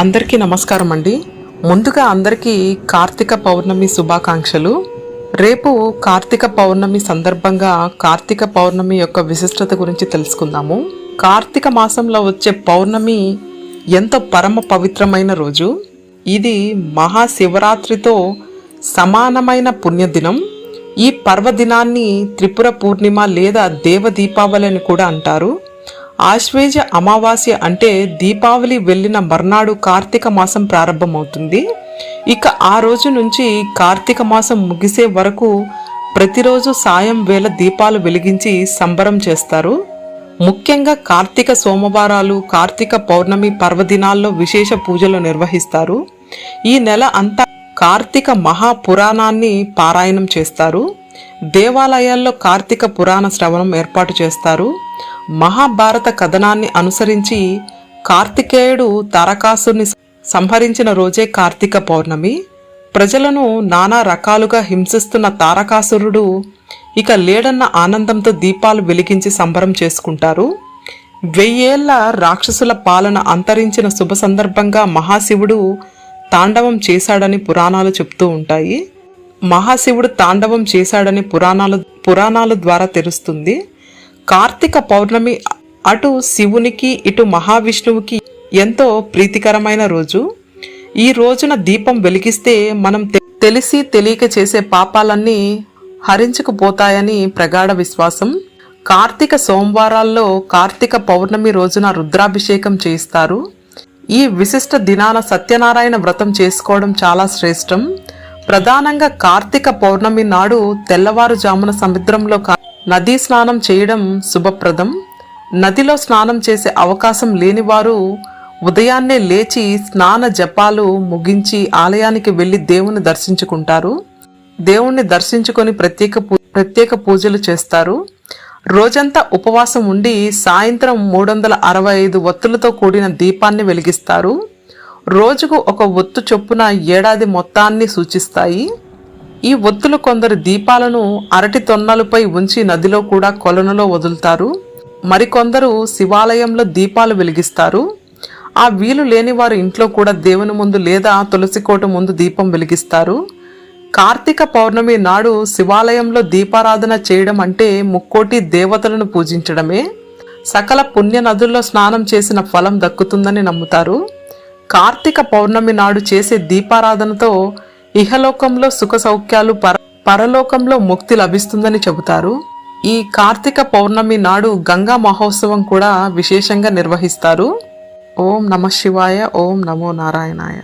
అందరికీ నమస్కారం అండి. ముందుగా అందరికీ కార్తీక పౌర్ణమి శుభాకాంక్షలు. రేపు కార్తీక పౌర్ణమి సందర్భంగా కార్తీక పౌర్ణమి యొక్క విశిష్టత గురించి తెలుసుకుందాము. కార్తీక మాసంలో వచ్చే పౌర్ణమి ఎంతో పరమ పవిత్రమైన రోజు. ఇది మహాశివరాత్రితో సమానమైన పుణ్యదినం. ఈ పర్వదినాన్ని త్రిపుర పూర్ణిమ లేదా దేవ దీపావళి అని కూడా అంటారు. ఆశ్వేజ అమావాస్య అంటే దీపావళి వెళ్ళిన మర్నాడు కార్తీక మాసం ప్రారంభమవుతుంది. ఇక ఆ రోజు నుంచి కార్తీక మాసం ముగిసే వరకు ప్రతిరోజు సాయం వేళ దీపాలు వెలిగించి సంబరం చేస్తారు. ముఖ్యంగా కార్తీక సోమవారాలు కార్తీక పౌర్ణమి పర్వదినాల్లో విశేష పూజలు నిర్వహిస్తారు. ఈ నెల అంతా కార్తీక మహాపురాణాన్ని పారాయణం చేస్తారు. దేవాలయాల్లో కార్తీక పురాణ శ్రవణం ఏర్పాటు చేస్తారు. మహాభారత కథనాన్ని అనుసరించి కార్తికేయుడు తారకాసుని సంహరించిన రోజే కార్తీక పౌర్ణమి. ప్రజలను నానా రకాలుగా హింసిస్తున్న తారకాసురుడు ఇక లేడన్న ఆనందంతో దీపాలు వెలిగించి సంబరం చేసుకుంటారు. వెయ్యేళ్ళ రాక్షసుల పాలన అంతరించిన శుభ సందర్భంగా మహాశివుడు తాండవం చేశాడని పురాణాలు చెప్తూ ఉంటాయి. మహాశివుడు తాండవం చేశాడని పురాణాలు పురాణాల ద్వారా తెలుస్తుంది. కార్తీక పౌర్ణమి అటు శివునికి ఇటు మహావిష్ణువుకి ఎంతో ప్రీతికరమైన రోజు. ఈ రోజున దీపం వెలిగిస్తే మనం తెలిసి తెలియక చేసే పాపాలన్నీ హరించుకుపోతాయని ప్రగాఢ విశ్వాసం. కార్తీక సోమవారాల్లో కార్తీక పౌర్ణమి రోజున రుద్రాభిషేకం చేయిస్తారు. ఈ విశిష్ట దినాన సత్యనారాయణ వ్రతం చేసుకోవడం చాలా శ్రేష్టం. ప్రధానంగా కార్తీక పౌర్ణమి నాడు తెల్లవారుజామున సముద్రంలో నదీ స్నానం చేయడం శుభప్రదం. నదిలో స్నానం చేసే అవకాశం లేని వారు ఉదయాన్నే లేచి స్నాన జపాలు ముగించి ఆలయానికి వెళ్ళి దేవుని దర్శించుకుంటారు. దేవుణ్ణి దర్శించుకొని ప్రత్యేక పూ- ప్రత్యేక పూజలు చేస్తారు. రోజంతా ఉపవాసం ఉండి సాయంత్రం మూడు వందల అరవై ఐదు ఒత్తులతో కూడిన దీపాన్ని వెలిగిస్తారు. రోజుకు ఒక ఒత్తు చొప్పున ఏడాది మొత్తాన్ని సూచిస్తాయి. ఈ ఒత్తులు కొందరు దీపాలను అరటి తొన్నలపై ఉంచి నదిలో కూడా కొలనులో వదులుతారు. మరికొందరు శివాలయంలో దీపాలు వెలిగిస్తారు. ఆ వీలు లేని వారు ఇంట్లో కూడా దేవుని ముందు లేదా తులసి కోట ముందు దీపం వెలిగిస్తారు. కార్తీక పౌర్ణమి నాడు శివాలయంలో దీపారాధన చేయడం అంటే ముక్కోటి దేవతలను పూజించడమే. సకల పుణ్య నదుల్లో స్నానం చేసిన ఫలం దక్కుతుందని నమ్ముతారు. కార్తీక పౌర్ణమి నాడు చేసే దీపారాధనతో ఇహలోకంలో సుఖ సౌఖ్యాలు పర పరలోకంలో ముక్తి లభిస్తుందని చెబుతారు. ఈ కార్తీక పౌర్ణమి నాడు గంగా మహోత్సవం కూడా విశేషంగా నిర్వహిస్తారు. ఓం నమ శివాయ ఓం నమో నారాయణాయ.